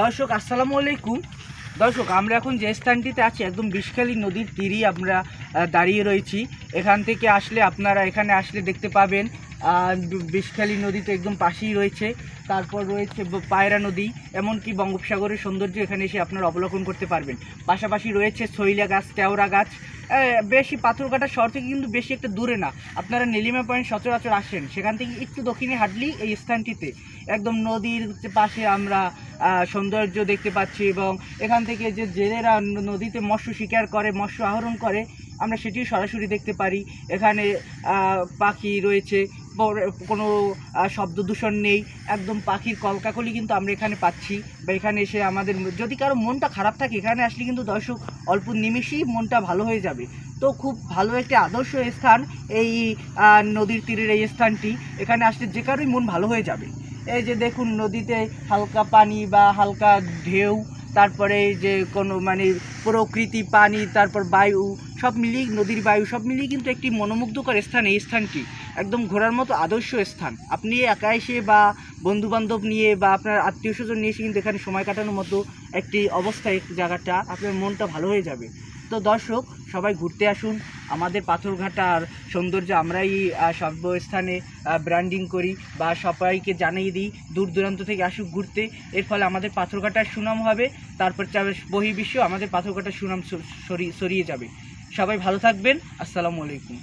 দর্শক, আসসালামু আলাইকুম। দর্শক, আমরা এখন যে স্থানটিতে আছি, একদম বিষখালী নদীর তীরেই আমরা দাঁড়িয়ে রয়েছি। এখান থেকে আসলে আপনারা এখানে আসলে দেখতে পাবেন বিষখালী নদী তো একদম পাশেই রয়েছে। তারপর রয়েছে পায়রা নদী, এমনকি বঙ্গোপসাগরের সৌন্দর্য এখানে এসে আপনারা অবলোকন করতে পারবেন। পাশাপাশি রয়েছে শৈলা গাছ কেওড়া গাছ। বেশি পাথরঘাটা শহর থেকে কিন্তু বেশি একটা দূরে না। আপনারা নীলিমা পয়েন্ট সচরাচর আসেন। সেখান থেকে একটু দক্ষিণে হাঁটলেই এই স্থানটিতে একদম নদীর পাশে আমরা সৌন্দর্য দেখতে পাচ্ছি এবং এখান থেকে যে জেলেরা নদীতে মৎস্য শিকার করে, মৎস্য আহরণ করে আমরা সেটিও সরাসরি দেখতে পারি। এখানে পাখি রয়েছে। কোনো শব্দ দূষণ নেই। একদম পাখির কলকাকলি কিন্তু আমরা এখানে পাচ্ছি। বা এখানে এসে আমাদের যদি কারও মনটা খারাপ থাকে, এখানে আসলে কিন্তু দর্শক অল্প নিমিষেই মনটা ভালো হয়ে যাবে। তো খুব ভালো একটি আদর্শ স্থান এই নদীর তীরের এই স্থানটি। এখানে আসলে যে কারোই মন ভালো হয়ে যাবে। এই যে দেখুন, নদীতে হালকা পানি বা হালকা ঢেউ তারপরে যে কোনো মানে প্রকৃতি, পানি, তারপর বায়ু, সব মিলিয়ে নদীর বায়ু, সব মিলিয়ে কিন্তু একটি মনোমুগ্ধকর স্থান এই স্থানটি। একদম ঘোরার মতো আদর্শ স্থান। আপনি একা এসে বা বন্ধুবান্ধব নিয়ে বা আপনার আত্মীয় স্বজন নিয়ে এসে কিন্তু এখানে সময় কাটানোর মতো একটি অবস্থায় জায়গাটা, আপনার মনটা ভালো হয়ে যাবে। তো দর্শক, সবাই ঘুরতে আসুন। আমাদের পাথরঘাটার সৌন্দর্য আমরাই সর্বস্থানে ব্র্যান্ডিং করি বা সবাইকে জানিয়ে দিই, দূর দূরান্ত থেকে আসুক ঘুরতে। এর ফলে আমাদের পাথরঘাটার সুনাম হবে, তারপর বহির্বিশ্ব আমাদের পাথরঘাটার সুনাম সরিয়ে যাবে। সবাই ভালো থাকবেন। আসসালামু আলাইকুম।